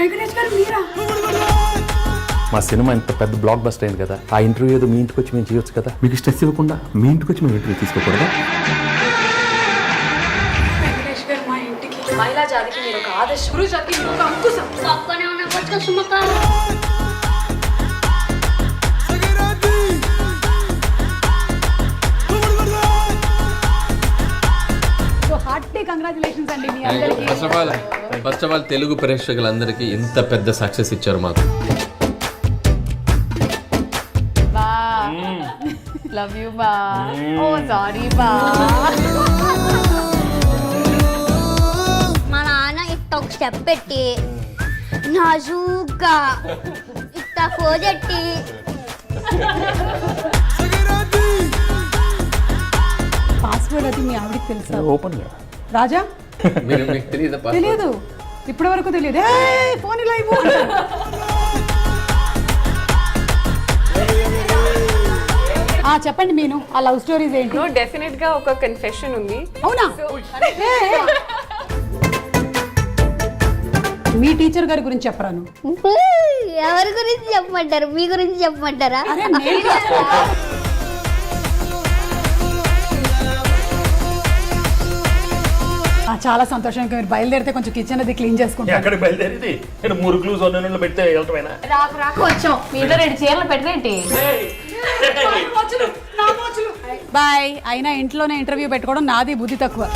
వెంకటేష్ గారు మీరా? మా సినిమా ఇంత పెద్ద బ్లాక్ బస్టర్ అయింది కదా. ఆ ఇంటర్వ్యూ ఏదో మీ ఇంటికి వచ్చి మేము చేయొచ్చు కదా. మీకు స్ట్రెస్ ఇవ్వకుండా మీ ఇంటికి వచ్చి మేము ఇంటర్వ్యూ తీసుకోకూడదా? వెంకటేష్ గారు మా ఇంటికి మహిళా జాతికి మీరు ఒక ఆదర్శం గురు జాతికి మీరు ఒక అంకుశం. పక్కనే ఉన్న హార్టీ కంగ్రాచులేషన్స్ అండి మీ అందరికీ. First of all first of all Telugu ప్రేక్షకులందరికీ ఇంత పెద్ద సక్సెస్ ఇచ్చారు మాకు. బా. లవ్ యూ బా. ఓ సారీ బా. మా నాన్న ఇట్ట ఒక స్టెప్ పెట్టి నాజూగా ఇట్ట ఫోజెట్టి పాస్వర్డ్ అది మీ ఆవిడకి తెలుసా? ఓపెన్గా రాజా? తెలియదు తెలియదు. ఇప్పటి వరకు తెలియదు ఫోన్ ఇలా చెప్పండి మీను ఆ లవ్ స్టోరీస్ ఏంటి? నో డెఫినెట్గా ఒక కన్ఫెషన్ ఉంది. అవునా. మీ టీచర్ గారి గురించి చెప్పరాను ఎవరి గురించి చెప్పమంటారు? మీ గురించి చెప్పమంటారా? చాలా సంతోషం. ఇంకా మీరు బయలుదేరితే కొంచెం కిచెన్ అది క్లీన్ చేసుకుంటాను. ఎక్కడికి బయలుదేరింది? నేను మురుకులు సొన్నలు పెడితే వెళ్ళటమేనా రాకు రాకు వచ్చాం. మీలో రెండు చీరలు పెట్టరేంటి? బాయ్. అయినా ఇంట్లోనే ఇంటర్వ్యూ పెట్టుకోవడం నాది బుద్ధి తక్కువ.